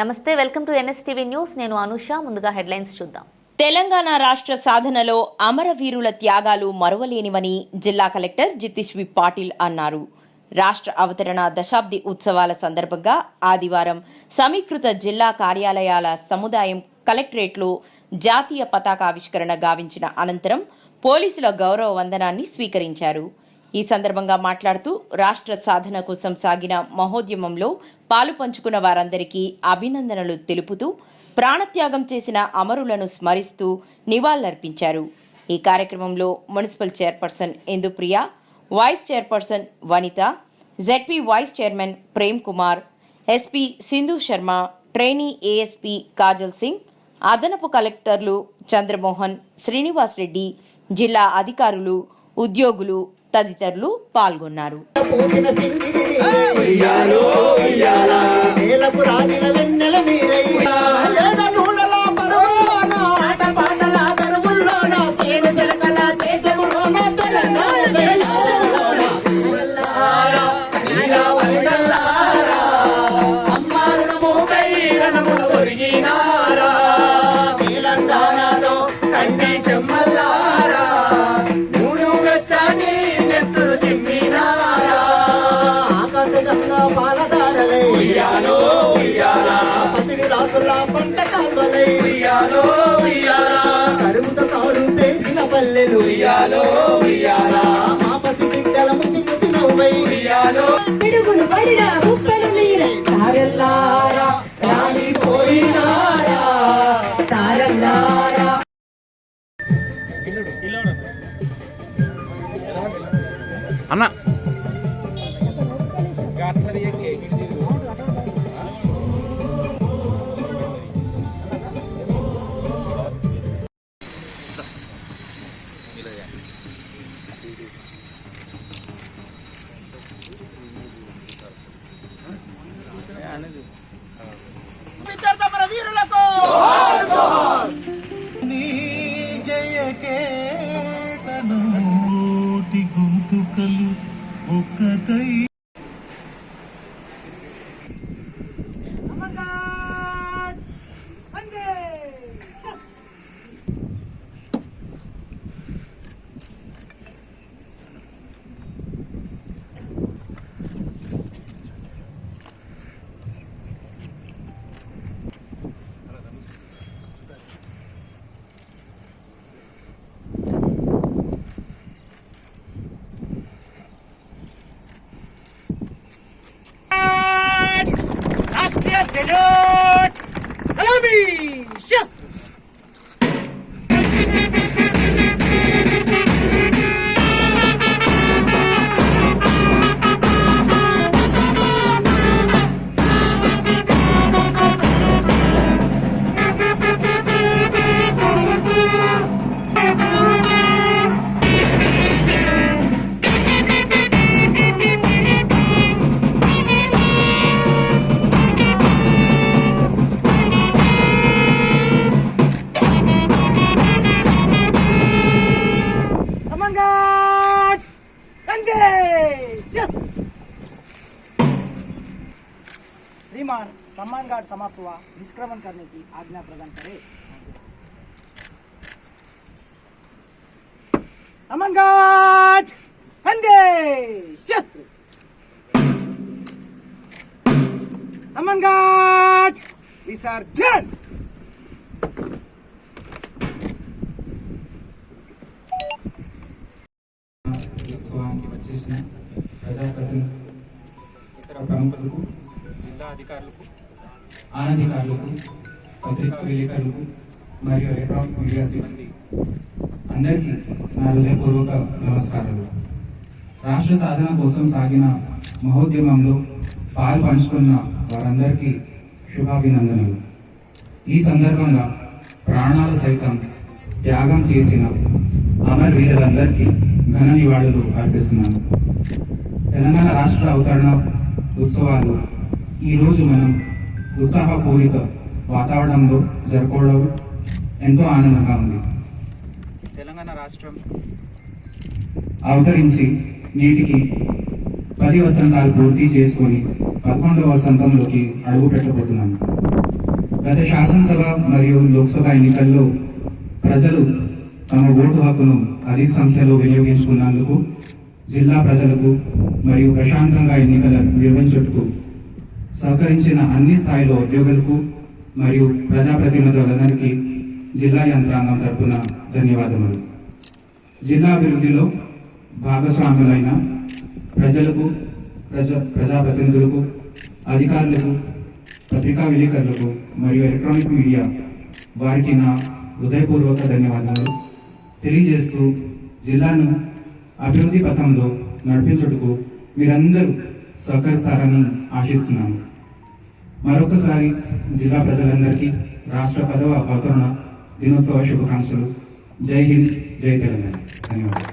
నమస్తే welcome to NSTV news. నేను అనుష ముందుగా హెడ్లైన్స్ చూద్దాం. తెలంగాణ రాష్ట్ర సాధనలో అమరవీరుల త్యాగాలు మరువలేనివని జిల్లా కలెక్టర్ జితేష్వి పాటిల్ అన్నారు. రాష్ట్ర అవతరణ దశాబ్ది ఉత్సవాల సందర్భంగా ఆదివారం సమీకృత జిల్లా కార్యాలయాల సముదాయం కలెక్టరేట్లో జాతీయ పతాకావిష్కరణ గావించిన అనంతరం పోలీసుల గౌరవ వందనాన్ని స్వీకరించారు. ఈ సందర్భంగా మాట్లాడుతూ రాష్ట్ర సాధన కోసం సాగిన మహోద్యమంలో పాలు పంచుకున్న వారందరికీ అభినందనలు తెలుపుతూ ప్రాణత్యాగం చేసిన అమరులను స్మరిస్తూ నివాళులర్పించారు. ఈ కార్యక్రమంలో municipal chairperson Indupriya vice chairperson Vanitha ZP vice chairman Prem Kumar SP Sindhu Sharma trainee ASP Kajal Singh అదనపు కలెక్టర్లు చంద్రమోహన్ శ్రీనివాస్ రెడ్డి జిల్లా అధికారులు ఉద్యోగులు తదితరులు పాల్గొన్నారు. నేలకు రాగిన వెన్నెల మీరయ్యా. ఉయ్యాలో ఉయ్యాలా కడుగుత కాడు పేసిన పల్లెలు ఉయ్యాలో ఉయ్యాలా మా పసి బిడ్డల ముసి ముసి నవ్వై. ఉయ్యాలో పిడుగులు పడిన ఉప్పెలు మీరే. తారల్లారా కేతను ఓటి గొంతుకలు ఒక్కటై श्रीमान, सम्मान गार्ड समाप्त हुआ। निष्क्रमण करने की आज्ञा प्रदान करे। अमन गार्ड! Engage! Yes! अमन गार्ड! विसर्जन! ప్రముఖులకు జిల్లా అధికారులకు అనధికారులకు పత్రికా విలేకరులకు మరియు ఎలక్ట్రానిక్ మీడియా సిబ్బంది అందరికీ నా హృదయపూర్వక నమస్కారాలు. రాష్ట్ర సాధన కోసం సాగిన మహోద్యమంలో పాలు పంచుకున్న వారందరికీ శుభాభినందనలు. ఈ సందర్భంగా ప్రాణాలు సైతం త్యాగం చేసిన అమర్ వీరులందరికీ ఘన నివాళులు అర్పిస్తున్నాను. తెలంగాణ రాష్ట్ర అవతరణ ఉత్సవాలు. ఈరోజు మనం ఉత్సాహపూరిత వాతావరణంలో జరుపుకోవడం ఎంతో ఆనందంగా ఉంది. తెలంగాణ రాష్ట్రం అవతరించి నేటికి పది వసంతాలు పూర్తి చేసుకొని పదకొండవ వసంతంలోకి అడుగు పెట్టబోతున్నాను గత శాసనసభ మరియు లోక్సభ ఎన్నికల్లో ప్రజలు తమ ఓటు హక్కును అధిక సంఖ్యలో వినియోగించుకున్నందుకు జిల్లా ప్రజలకు మరియు ప్రశాంతంగా ఎన్నికలు నిర్వహించుటకు సహకరించిన అన్ని స్థాయిలో ఉద్యోగులకు మరియు ప్రజాప్రతినిధులందరికీ జిల్లా యంత్రాంగం తరపున ధన్యవాదములు. జిల్లా అభివృద్ధిలో భాగస్వాములైన ప్రజలకు ప్రజా ప్రజాప్రతినిధులకు అధికారులకు పత్రికా విలేకరులకు మరియు ఎలక్ట్రానిక్ మీడియా వారికి నా హృదయపూర్వక ధన్యవాదాలు తెలియజేస్తూ జిల్లాను అభివృద్ధి పథంలో నడిపించుటకు మీరందరూ సహకరిస్తారని ఆశిస్తున్నాను. మరొకసారి జిల్లా ప్రజలందరికీ రాష్ట్ర పదవ అవతరణ దినోత్సవ శుభాకాంక్షలు. జై హింద్ జై తెలంగాణ. ధన్యవాదాలు.